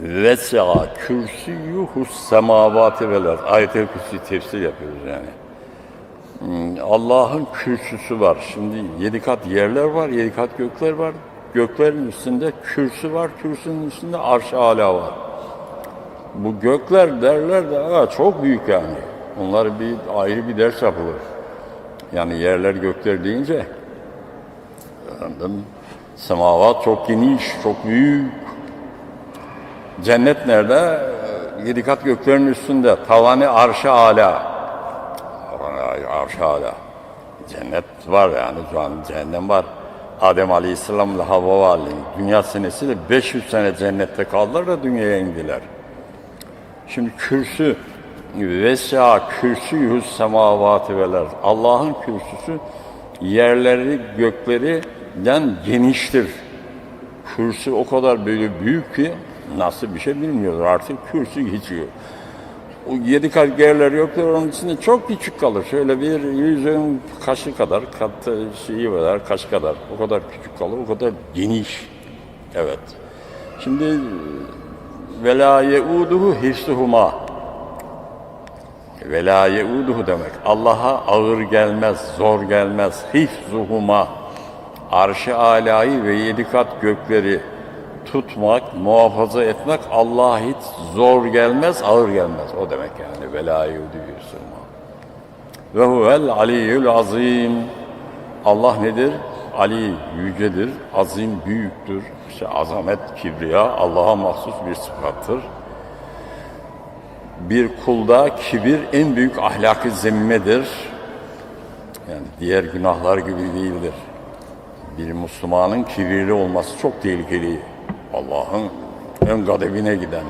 Vesa'a kürsüyuhu semavati vel ard. Ayet-el Kürsi tefsir yapıyoruz yani. Hmm, Allah'ın kürsüsü var. Şimdi yedi kat yerler var, yedi kat gökler var. Göklerin üstünde kürsü var, kürsünün üstünde arş-ı ala var. Bu gökler derler de "Aa, çok büyük yani. Onlar bir ayrı bir ders yapılır. Yani yerler gökler deyince efendim, semavat çok geniş, çok büyük. Cennet nerede? Ee, Yedi kat göklerin üstünde. Tavanı arş-ı ala. Arş-ı ala. Cennet var yani şu an cehennem var. Adem Aleyhisselam'la Havva Aleyhisselam dünya senesiyle 500 sene cennette kaldılar da dünyaya indiler. Şimdi kürsü vesa kürsüyü semavatı veler. Allah'ın kürsüsü yerleri göklerinden geniştir. Kürsü o kadar böyle büyük ki nasıl bir şey bilmiyorlar artık kürsü geçiyor. O yedi kat yerler yoktur onun içinde çok küçük kalır. Şöyle bir yüzün kaşı kadar, kat şeyi kadar, kaşı kadar. O kadar küçük kalır, o kadar geniş. Evet. Şimdi ve la yeuduhu hifsuhuma. Ve la yeuduhu demek. Allah'a ağır gelmez, zor gelmez. Hifzuhuma. Arş-ı alayı ve yedi kat gökleri tutmak, muhafaza etmek Allah'a hiç zor gelmez, ağır gelmez. O demek yani. Ve la yeuduhu hifzuhuma. Ve huvel aliyyül azim. Allah nedir? Ali yücedir, azim büyüktür. İşte azamet, kibriya Allah'a mahsus bir sıfattır. Bir kulda kibir en büyük ahlaki zemmedir. Yani diğer günahlar gibi değildir. Bir Müslümanın kibirli olması çok tehlikeli. Allah'ın ön gadebine giden.